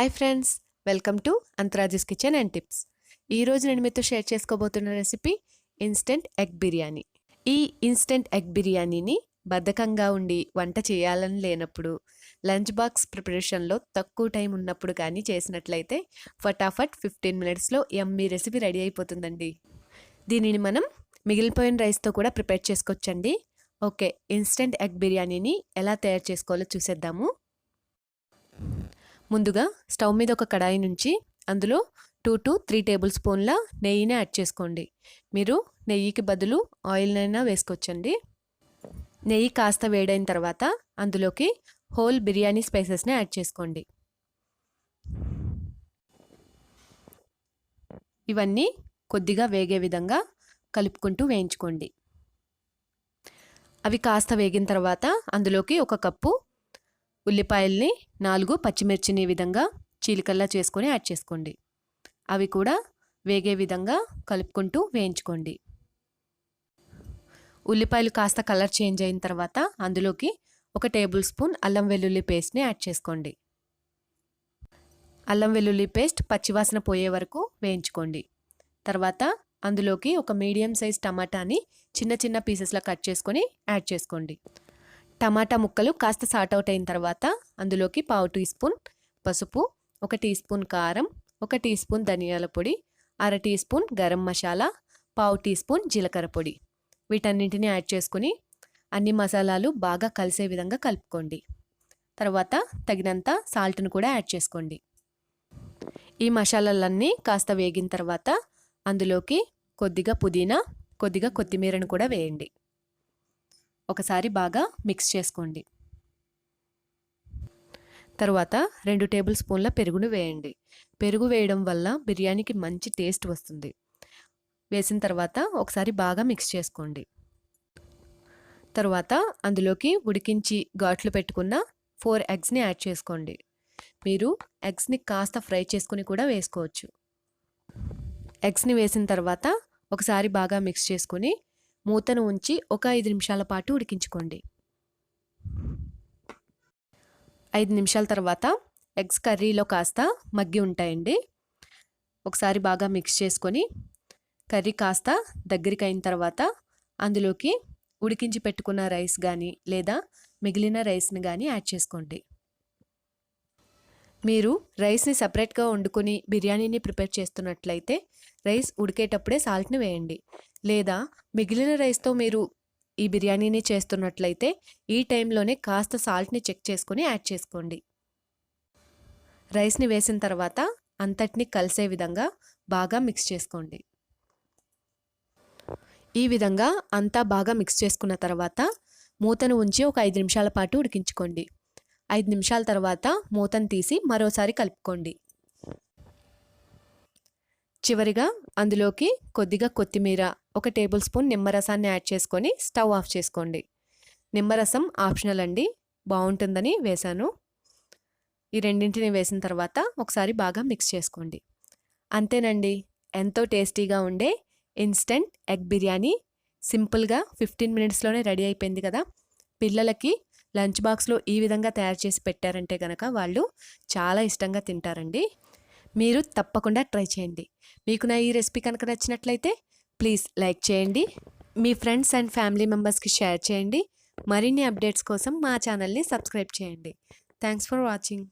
Hi friends welcome to అంతరాజీస్ kitchen and tips ఈరోజు నేను మీతో షేర్ చేసుకోబోతున్న రెసిపీ ఇన్స్టెంట్ ఎగ్ బిర్యానీ ఈ ఇన్స్టెంట్ ఎగ్ బిర్యానీని బద్ధకంగా ఉండి వంట చేయాలని లేనప్పుడు లంచ్ బాక్స్ ప్రిపరేషన్లో తక్కువ టైం ఉన్నప్పుడు కానీ చేసినట్లయితే ఫటాఫట్ ఫిఫ్టీన్ మినిట్స్లో ఎమ్మీ రెసిపీ రెడీ అయిపోతుందండి. దీనిని మనం మిగిలిపోయిన రైస్తో కూడా ప్రిపేర్ చేసుకోవచ్చండి. ఓకే ఇన్స్టెంట్ ఎగ్ బిర్యానీని ఎలా తయారు చేసుకోవాలో చూసేద్దాము. ముందుగా స్టవ్ మీద ఒక కడాయి నుంచి అందులో టూ టు త్రీ టేబుల్ స్పూన్ల నెయ్యిని యాడ్ చేసుకోండి. మీరు నెయ్యికి బదులు ఆయిల్నైనా వేసుకోవచ్చండి. నెయ్యి కాస్త వేడైన తర్వాత అందులోకి హోల్ బిర్యానీ స్పైసెస్ని యాడ్ చేసుకోండి. ఇవన్నీ కొద్దిగా వేగే విధంగా కలుపుకుంటూ వేయించుకోండి. అవి కాస్త వేగిన తర్వాత అందులోకి ఒక కప్పు ఉల్లిపాయల్ని నాలుగు పచ్చిమిర్చిని విధంగా చీలికల్లా చేసుకొని యాడ్ చేసుకోండి. అవి కూడా వేగే విధంగా కలుపుకుంటూ వేయించుకోండి. ఉల్లిపాయలు కాస్త కలర్ చేంజ్ అయిన తర్వాత అందులోకి ఒక టేబుల్ స్పూన్ అల్లం వెల్లుల్లి పేస్ట్ని యాడ్ చేసుకోండి. అల్లం వెల్లుల్లి పేస్ట్ పచ్చివాసన పోయే వరకు వేయించుకోండి. తర్వాత అందులోకి ఒక మీడియం సైజ్ టమాటాని చిన్న చిన్న పీసెస్లో కట్ చేసుకొని యాడ్ చేసుకోండి. టమాటా ముక్కలు కాస్త సాట్ అవుట్ అయిన తర్వాత అందులోకి పావు టీ స్పూన్ పసుపు ఒక టీ స్పూన్ కారం ఒక టీ స్పూన్ ధనియాల పొడి అర టీ స్పూన్ గరం మసాలా పావు టీ స్పూన్ జీలకర్ర పొడి. వీటన్నింటిని యాడ్ చేసుకుని అన్ని మసాలాలు బాగా కలిసే విధంగా కలుపుకోండి. తర్వాత తగినంత సాల్ట్ను కూడా యాడ్ చేసుకోండి. ఈ మసాలాలన్నీ కాస్త వేగిన తర్వాత అందులోకి కొద్దిగా పుదీనా కొద్దిగా కొత్తిమీరను కూడా వేయండి. ఒకసారి బాగా మిక్స్ చేసుకోండి. తరువాత రెండు టేబుల్ స్పూన్ల పెరుగును వేయండి. పెరుగు వేయడం వల్ల బిర్యానీకి మంచి టేస్ట్ వస్తుంది. వేసిన తర్వాత ఒకసారి బాగా మిక్స్ చేసుకోండి. తరువాత అందులోకి ఉడికించి ఘాట్లు పెట్టుకున్న ఫోర్ ఎగ్స్ని యాడ్ చేసుకోండి. మీరు ఎగ్స్ని కాస్త ఫ్రై చేసుకుని కూడా వేసుకోవచ్చు. ఎగ్స్ని వేసిన తర్వాత ఒకసారి బాగా మిక్స్ చేసుకుని మూతను ఉంచి ఒక ఐదు నిమిషాల పాటు ఉడికించుకోండి. ఐదు నిమిషాల తర్వాత ఎగ్స్ కర్రీలో కాస్త మగ్గి ఉంటాయండి. ఒకసారి బాగా మిక్స్ చేసుకొని కర్రీ కాస్త దగ్గరికి అయిన తర్వాత అందులోకి ఉడికించి పెట్టుకున్న రైస్ కానీ లేదా మిగిలిన రైస్ని కానీ యాడ్ చేసుకోండి. మీరు రైస్ని సపరేట్గా వండుకొని బిర్యానీని ప్రిపేర్ చేస్తున్నట్లయితే రైస్ ఉడికేటప్పుడే సాల్ట్ని వేయండి. లేదా మిగిలిన రైస్తో మీరు ఈ బిర్యానీని చేస్తున్నట్లయితే ఈ టైంలోనే కాస్త సాల్ట్ని చెక్ చేసుకొని యాడ్ చేసుకోండి. రైస్ని వేసిన తర్వాత అంతటిని కలిసే విధంగా బాగా మిక్స్ చేసుకోండి. ఈ విధంగా అంతా బాగా మిక్స్ చేసుకున్న తర్వాత మూతను ఉంచి ఒక ఐదు నిమిషాల పాటు ఉడికించుకోండి. ఐదు నిమిషాల తర్వాత మూతను తీసి మరోసారి కలుపుకోండి. చివరిగా అందులోకి కొద్దిగా కొత్తిమీర ఒక టేబుల్ స్పూన్ నిమ్మరసాన్ని యాడ్ చేసుకొని స్టవ్ ఆఫ్ చేసుకోండి. నిమ్మరసం ఆప్షనల్ అండి. బాగుంటుందని వేశాను. ఈ రెండింటిని వేసిన తర్వాత ఒకసారి బాగా మిక్స్ చేసుకోండి. అంతేనండి. ఎంతో టేస్టీగా ఉండే ఇన్స్టెంట్ ఎగ్ బిర్యానీ సింపుల్గా ఫిఫ్టీన్ మినిట్స్లోనే రెడీ అయిపోయింది కదా. పిల్లలకి లంచ్ బాక్స్లో ఈ విధంగా తయారు చేసి పెట్టారంటే కనుక వాళ్ళు చాలా ఇష్టంగా తింటారండి. మీరు తప్పకుండా ట్రై చేయండి. మీకు నా ఈ రెసిపీ కనుక నచ్చినట్లయితే ప్లీజ్ లైక్ చేయండి. మీ ఫ్రెండ్స్ అండ్ ఫ్యామిలీ మెంబర్స్కి షేర్ చేయండి. మరిన్ని అప్డేట్స్ కోసం మా ఛానల్ని సబ్స్క్రైబ్ చేయండి. Thanks for watching.